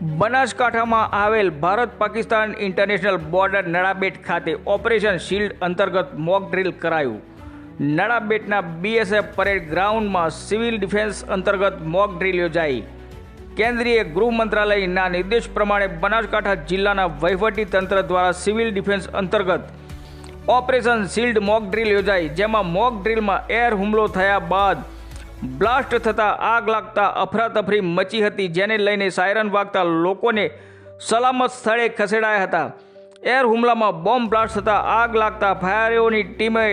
બનાસકાંઠામાં આવેલ Bharat Pakistan international border Nadabet ખાતે ઓપરેશન શિલ્ડ અંતર્ગત મોક ડ્રીલ કરાયું. નડાબેટના બીએસએફ પરેડ ગ્રાઉન્ડમાં સિવિલ ડિફેન્સ અંતર્ગત મોક ડ્રીલ યોજાઈ. કેન્દ્રીય ગૃહ મંત્રાલયના નિર્દેશ પ્રમાણે બનાસકાંઠા જિલ્લાના વહીવટી તંત્ર દ્વારા સિવિલ ડિફેન્સ અંતર્ગત ઓપરેશન શિલ્ડ મોક ડ્રિલ યોજાઈ, જેમાં મોક ડ્રીલમાં એર હુમલો થયા બાદ બ્લાસ્ટ થતાં આગ લાગતા અફરાતફરી મચી હતી, જેને લઈને સાયરન વાગતા લોકોને સલામત સ્થળે ખસેડાયા હતા. એર હુમલામાં બોમ્બ બ્લાસ્ટ થતાં આગ લાગતા ફાયરોની ટીમે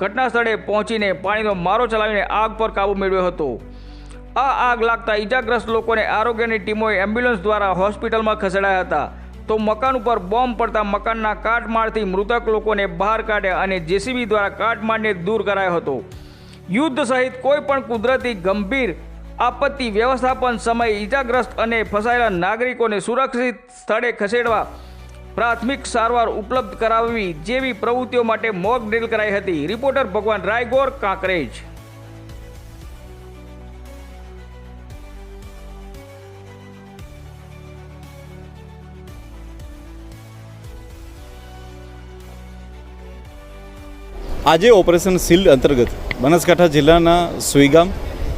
ઘટના સ્થળે પહોંચીને પાણીનો મારો ચલાવીને આગ પર કાબૂ મેળવ્યો હતો. આ આગ લાગતા ઈજાગ્રસ્ત લોકોને આરોગ્યની ટીમોએ એમ્બ્યુલન્સ દ્વારા હોસ્પિટલમાં ખસેડાયા હતા. તો મકાન ઉપર બોમ્બ પડતા મકાનના કાટમાળથી મૃતક લોકોને બહાર કાઢ્યા અને જેસીબી દ્વારા કાટમાળને દૂર કરાયો હતો. યુદ્ધ સહિત કોઈ પણ કુદરતી ગંભીર આપત્તિ વ્યવસ્થાપન સમયે ઈજાગ્રસ્ત અને ફસાયેલા નાગરિકોને સુરક્ષિત સ્થળે ખસેડવા પ્રાથમિક સારવાર ઉપલબ્ધ કરાવવી જેવી પ્રવૃત્તિઓ માટે મોક ડ્રીલ કરાઈ હતી. રિપોર્ટર ભગવાન રાયગોર કાંકરેજ. આજે ઓપરેશન શિલ્ડ અંતર્ગત બનાસકાંઠા જિલ્લાના સુઈગામ,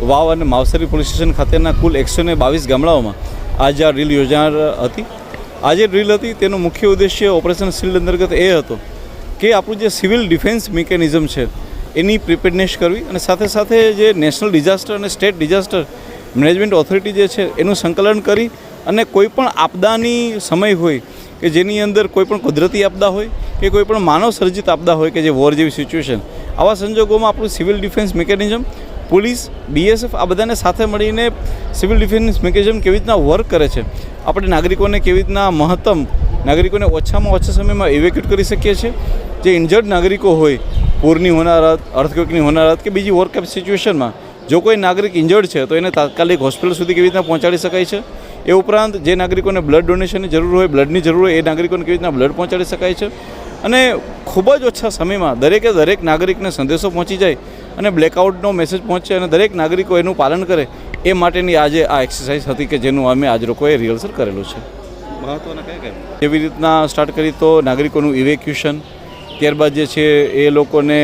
વાવ અને માવસરી પોલીસ સ્ટેશન ખાતેના કુલ એકસો ને બાવીસ ગામડાઓમાં આજે આ ડ્રીલ યોજાનાર હતી. આ જે ડ્રીલ હતી, તેનો મુખ્ય ઉદ્દેશ્ય ઓપરેશન શિલ્ડ અંતર્ગત એ હતો કે આપણું જે સિવિલ ડિફેન્સ મિકેનિઝમ છે, એની પ્રિપેરનેસ કરવી અને સાથે સાથે જે નેશનલ ડિઝાસ્ટર અને સ્ટેટ ડિઝાસ્ટર મેનેજમેન્ટ ઓથોરિટી જે છે, એનું સંકલન કરી અને કોઈપણ આપદાની સમય હોય કે જેની અંદર કોઈપણ કુદરતી આપદા હોય કે કોઈ પણ માનવ સર્જિત આપદા હોય કે જે વોર જેવી સિચ્યુએશન, આવા સંજોગોમાં આપણું civil defence mechanism, police BSF આ બધાને સાથે મળીને સિવિલ ડિફેન્સ મિકેનિઝમ કેવી રીતના વર્ક કરે છે, આપણે નાગરિકોને કેવી રીતના મહત્તમ, નાગરિકોને ઓછામાં ઓછા સમયમાં ઇવેક્યુટ કરી શકીએ છીએ, જે ઇન્જર્ડ નાગરિકો હોય પૂરની હોનારત અર્થક્વેકની હોનારત કે બીજી વર્ક કેપ સિચ્યુએશનમાં, જો કોઈ નાગરિક ઇન્જર્ડ છે, તો એને તાત્કાલિક હોસ્પિટલ સુધી કેવી રીતના પહોંચાડી શકાય છે, એ ઉપરાંત જે નાગરિકોને બ્લડ ડોનેશનની જરૂર હોય બ્લડની જરૂર હોય, એ નાગરિકોને કેવી રીતના બ્લડ પહોંચાડી શકાય છે અને ખૂબ જ ઓછા સમયમાં દરેકે દરેક નાગરિકને સંદેશો પહોંચી જાય અને બ્લેકઆઉટનો મેસેજ પહોંચે અને દરેક નાગરિકો એનું પાલન કરે એ માટેની આજે આ એક્સરસાઇઝ હતી કે જેનું અમે આજ લોકોએ રિહર્સલ કરેલું છે. મહત્વના કયા રીતના સ્ટાર્ટ કરી તો નાગરિકોનું ઇવેક્યુશન ત્યારબાદ જે છે એ લોકોને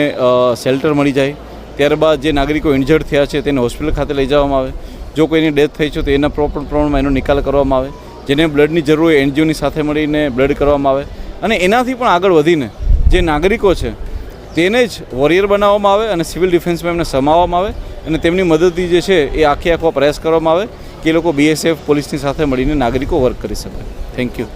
શેલ્ટર મળી જાય ત્યારબાદ જે નાગરિકો ઇન્જર્ડ થયા છે તેને હોસ્પિટલ ખાતે લઈ જવામાં આવે. જો કોઈની ડેથ થઈ છે તો એના પ્રોપર પ્રમાણમાં એનો નિકાલ કરવામાં આવે. જેને બ્લડની જરૂર હોય એનજીઓની સાથે મળીને બ્લડ કરવામાં આવે. અને એનાથી પણ આગળ વધીને જે નાગરિકો છે, તેને જ વોરિયર બનાવવામાં આવે અને સિવિલ ડિફેન્સમાં એમને સમાવવામાં આવે અને તેમની મદદથી જે છે એ આખે આખો પ્રયાસ કરવામાં આવે કે એ લોકો બીએસએફ પોલીસની સાથે મળીને નાગરિકો વર્ક કરી શકે. Thank you